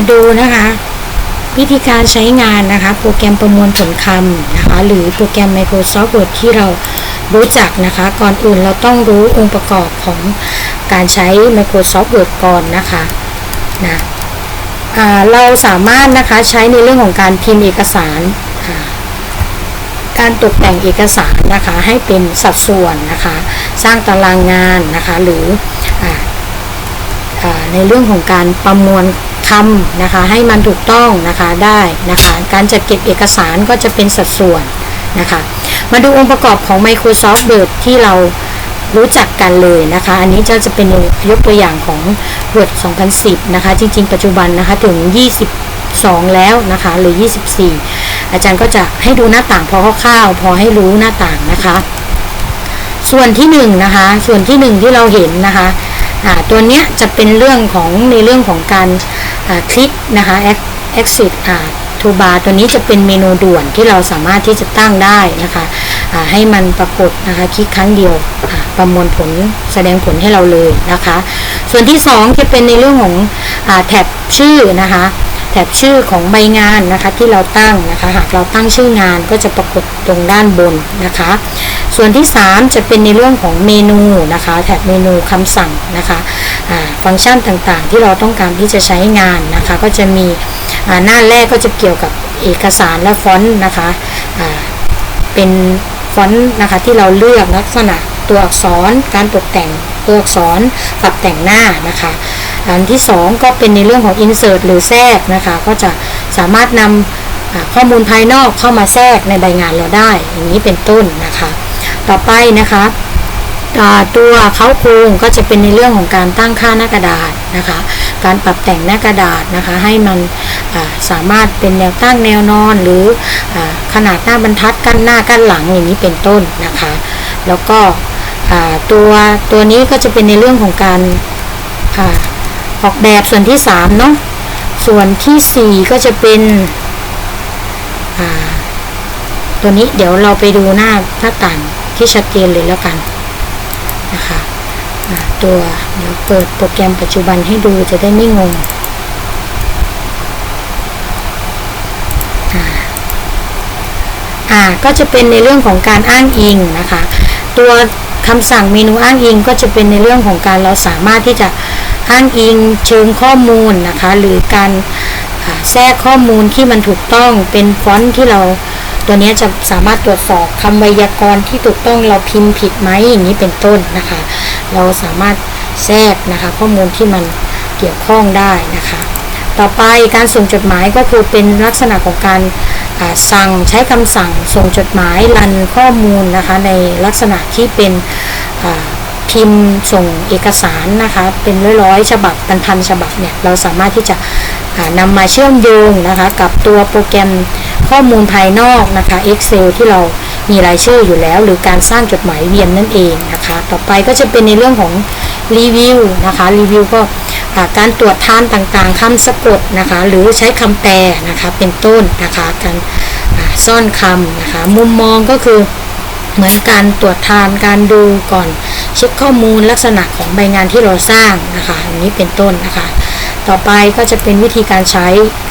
มาดูนะคะวิธีการใช้งานนะคะโปรแกรมประมวลผลคำนะคะหรือโปรแกรม Microsoft Word ที่เรารู้จักนะคะ ก่อนอื่นเราต้องรู้องค์ประกอบของการใช้ Microsoft Word ก่อนนะคะนะเราสามารถนะคะใช้ในเรื่องของการพิมพ์เอกสารการตกแต่งเอกสารนะคะให้เป็นสัดส่วนนะคะ สร้างตารางงานนะคะหรืออในเรื่องของการประมวล คำนะคะให้มันถูกต้องนะคะได้นะคะการจัดเก็บเอกสารก็จะเป็นสัดส่วนนะคะมาดูองค์ประกอบของ Microsoft Word ที่เรารู้จักกันเลยนะคะ อันนี้จะจะเป็นยกตัวอย่างของ Word 2010 นะคะ จริง ๆ ปัจจุบันนะคะถึง 22 แล้วนะคะหรือ 24 อาจารย์ก็จะให้ดูหน้าต่างพอคร่าวๆพอให้รู้หน้าต่างนะคะ ส่วนที่หนึ่งนะคะ ส่วนที่หนึ่งที่เราเห็นนะคะตัวเนี้ยจะเป็นเรื่องของในเรื่องของการ คลิกนะคะ exit อ่า to bar ตัวนี้จะเป็นเมนูด่วนที่เราสามารถที่จะตั้งได้นะคะให้มันปรากฏนะคะคลิกครั้งเดียวประมวลผลแสดงผลให้เราเลยนะคะ ส่วนที่สองจะเป็นในเรื่องของอแท็บชื่อนะคะแถบชื่อของใบงานนะคะที่เราตั้งนะคะ หากเราตั้งชื่องานก็จะปรากฏตรงด้านบนนะคะ ส่วนที่ 3 จะเป็นในเรื่องของเมนูนะคะแถบเมนูคำสั่งนะคะฟังก์ชันต่างๆ ที่เราต้องการที่จะใช้งานนะคะก็จะมีหน้าแรกก็จะเกี่ยวกับเอกสารและฟอนต์นะคะเป็นฟอนต์นะคะที่เราเลือกลักษณะตัวอักษรการตกแต่งตัวอักษรปรับแต่งหน้านะคะอันที่ 2 ก็เป็นในเรื่องของ insert หรือแทรกนะคะก็จะสามารถนำข้อมูลภายนอกเข้ามาแทรกในใบงานเราได้ อย่างนี้เป็นต้นนะคะ ต่อไปนะคะตัวเขาโครงก็จะเป็นในเรื่องของการตั้งค่าหน้ากระดาษนะคะ การปรับแต่งหน้ากระดาษนะคะ ให้มันสามารถเป็นแนวตั้งแนวนอนหรืออขนาดหน้าบรรทัดกั้นหน้ากั้นหลังอย่างนี้เป็นต้นนะคะ แล้วก็ตัวตัวนี้ก็จะเป็นในเรื่องของการอออกแบบส่วนที่3เนาะส่วนทีสี่ 4 ก็จะเป็นตัวนี้เดี๋ยวเราไปดูหน้าหน้าต่าง ที่ชัดเจนเลยแล้วกันนะคะตัวเดี๋ยวเปิดโปรแกรมปัจจุบันให้ดูจะได้ไม่งงอ่าก็จะเป็นในเรื่องของการอ้างอิงนะคะ ตัวคำสั่งเมนูอ้างอิงก็จะเป็นในเรื่องของการเราสามารถที่จะอ้างอิงเชิงข้อมูลนะคะ หรือการแทรกข้อมูลที่มันถูกต้องเป็นฟอนต์ที่เรา ตัวนี้จะสามารถตรวจสอบคำไวยากรณ์ที่ถูกต้องเราพิมพ์ผิดไหมอย่างนี้เป็นต้นนะคะ เราสามารถแทรกนะคะ ข้อมูลที่มันเกี่ยวข้องได้นะคะ ต่อไปการส่งจดหมายก็คือเป็นลักษณะของการสั่งใช้คำสั่งส่งจดหมายรันข้อมูลนะคะในลักษณะที่เป็น พิมพ์ส่งเอกสารนะคะ เป็นร้อยๆฉบับพันๆฉบับเนี่ยเราสามารถที่จะนำมาเชื่อมโยงนะคะ กับตัวโปรแกรมข้อมูลภายนอกนะคะ Excel ที่เรามีรายชื่ออยู่แล้ว หรือการสร้างจดหมายเวียนนั่นเองนะคะ ต่อไปก็จะเป็นในเรื่องของรีวิวนะคะรีวิวก็การตรวจทานต่างๆคำสะกดนะคะ หรือใช้คำแปลนะคะเป็นต้นนะคะการซ่อนคำนะคะ มุมมองก็คือ เหมือนการตรวจทานการดูก่อนเช็คข้อมูลลักษณะของใบงานที่เราสร้างนะคะอย่างนี้เป็นต้นนะคะ ต่อไปก็จะเป็นวิธีการใช้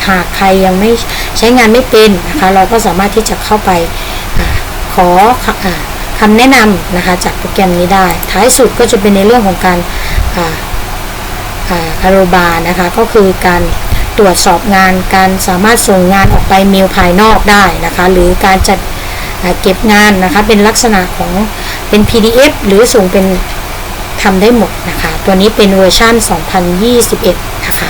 หากใครยังไม่ใช้งานไม่เป็นนะคะ เราก็สามารถที่จะเข้าไปอขออคำแนะนำนะคะจากโปรแกรมนี้ได้ ท้ายสุดก็จะเป็นในเรื่องของการอารบานะคะก็คือการตรวจสอบงานการสามารถส่งงานออกไปเมลภายนอกได้นะคะ หรือการจัด เก็บงานนะคะ เป็นลักษณะของเป็น PDF หรือส่งเป็นทำได้หมดนะคะ ตัวนี้เป็นเวอร์ชัน2021 นะคะ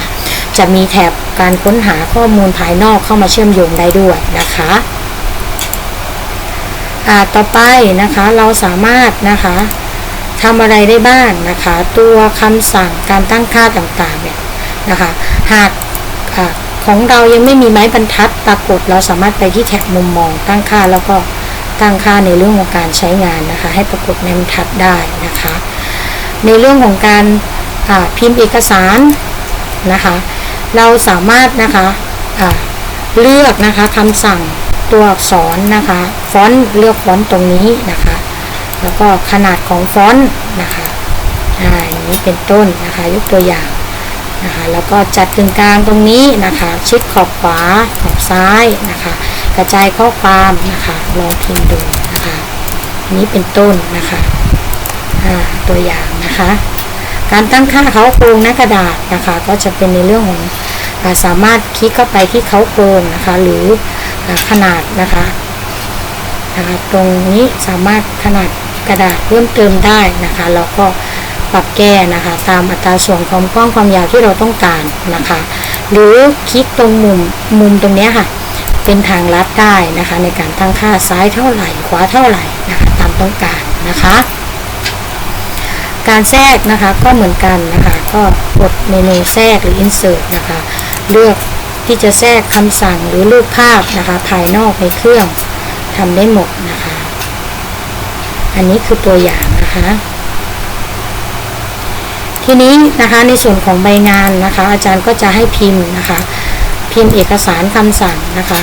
จะมีแถบการค้นหาข้อมูลภายนอกเข้ามาเชื่อมโยงได้ด้วยนะคะต่อไปนะคะเราสามารถนะคะทำอะไรได้บ้างนะคะ ตัวคำสั่งการตั้งค่าต่างๆเนี่ยนะคะหากอของเรายังไม่มีไม้บรรทัดปรากฏเราสามารถไปที่แท็บมุมมองตั้งค่าแล้วก็ ตั้งค่าในเรื่องของการใช้งานนะคะ ให้ปรากฏในบรรทัดได้นะคะ ในเรื่องของการพิมพ์เอกสารนะคะ เราสามารถนะคะเลือกนะคะคำสั่งตัวอักษรนะคะฟอนต์เลือกฟอนต์ตรงนี้นะคะ แล้วก็ขนาดของฟอนต์นะคะอ่าอย่างนี้เป็นต้นนะคะยกตัวอย่างนะคะแล้วก็จัดกึ่งกลางตรงนี้นะคะ ชิดขอบขวาขอบซ้ายนะคะ ระจายข้อความนะคะลองพิมพ์ดูนะคะนี้เป็นต้นนะคะตัวอย่างนะคะ การตั้งค่าเขาโครงหน้ากระดาษนะคะ ก็จะเป็นในเรื่องของอาสามารถคลิกเข้าไปที่เขาโครงนะคะ หรืออขนาดนะคะนะคะ ตรงนี้สามารถขนาดกระดาษเพิ่มเติมได้นะคะแล้วก็ปรับแก้นะคะ ตามอัตราส่วนความกว้างความยาวที่เราต้องการนะคะ หรือคลิกตรงมุมมุมตรงนี้ค่ะ เป็นทางลัดได้นะคะ ในการตั้งค่าซ้ายเท่าไหร่ ขวาเท่าไหร่นะคะตามต้องการนะคะ การแทรกนะคะก็เหมือนกันนะคะก็กดเมนูแทรกหรือ insert นะคะ เลือกที่จะแทรกคำสั่งหรือรูปภาพนะคะ ภายนอกในเครื่องทำได้หมดนะคะ อันนี้คือตัวอย่างนะคะทีนี้นะคะในส่วนของใบงานนะคะ อาจารย์ก็จะให้พิมพ์นะคะ พิมพ์เอกสารคำสั่งนะคะ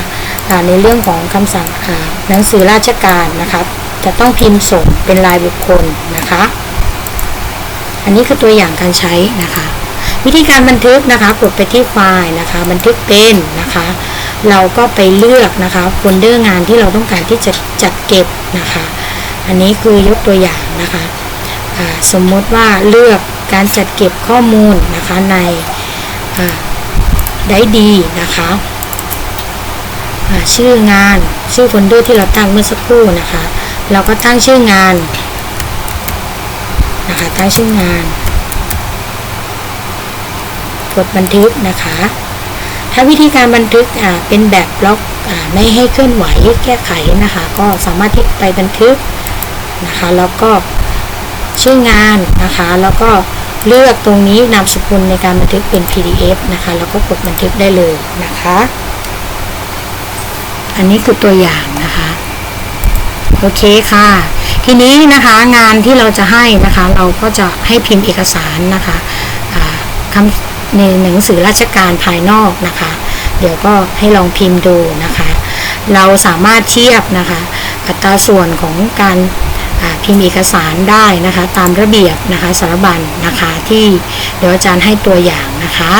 ในเรื่องของคำสั่งอ่าหนังสือราชการนะคะจะต้องพิมพ์ส่งเป็นลายบุคคลนะคะ อันนี้คือตัวอย่างการใช้นะคะ วิธีการบันทึกนะคะกดไปที่ไฟล์นะคะ บันทึกเป็นนะคะ เราก็ไปเลือกนะคะโฟลเดอร์งานที่เราต้องการที่จะจัดเก็บนะคะ อันนี้คือยกตัวอย่างนะคะสมมติว่าเลือกการจัดเก็บข้อมูลนะคะใน ได้ดีนะคะชื่องานชื่อโฟลเดอร์ที่เราตั้งเมื่อสักครู่นะคะ เราก็ตั้งชื่องานนะคะตั้งชื่องานกดบันทึกนะคะ ถ้าวิธีการบันทึกอ่าเป็นแบบบล็อกอาไม่ให้เคลื่อนไหวแก้ไขนะคะ ก็สามารถที่ไปบันทึกนะคะ แล้วก็ชื่องานนะคะ แล้วก็ เลือกตรงนี้นามสกุลในการบันทึกเป็น PDF นะคะ แล้วก็กดบันทึกได้เลยนะคะ อันนี้คือตัวอย่างนะคะ โอเคค่ะ ทีนี้นะคะงานที่เราจะให้นะคะ เราก็จะให้พิมพ์เอกสารนะคะอ่าคำในหนังสือราชการภายนอกนะคะ เดี๋ยวก็ให้ลองพิมพ์ดูนะคะ เราสามารถเทียบนะคะ อัตราส่วนของการ พิมพ์เอกสารได้นะคะ ตามระเบียบนะคะสารบัญนะคะ ที่เดี๋ยวอาจารย์ให้ตัวอย่างนะคะ